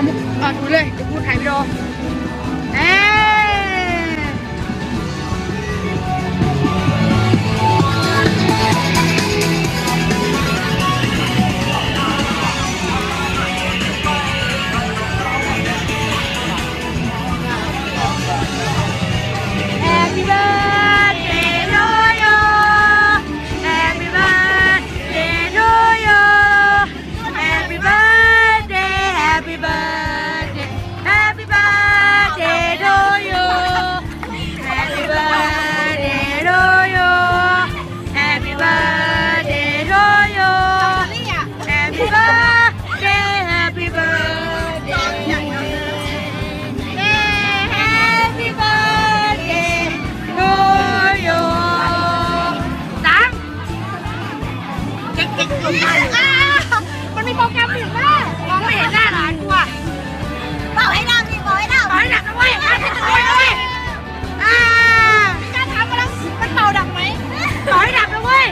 เอามุกเอาดูเลยเดี๋ยวพูดถ่ายวิดีโอ มันมีโปรแกรมอื่นแม่มองไม่เห็นหน้าหลานกูอะบอกให้ดังดิบอกให้ดังขอให้หนักนะเว้ยอะให้จะรวยนะเว้ยอ่าการทำกำลังมันเป่าดังไหมบอให้ดังนะเว้ย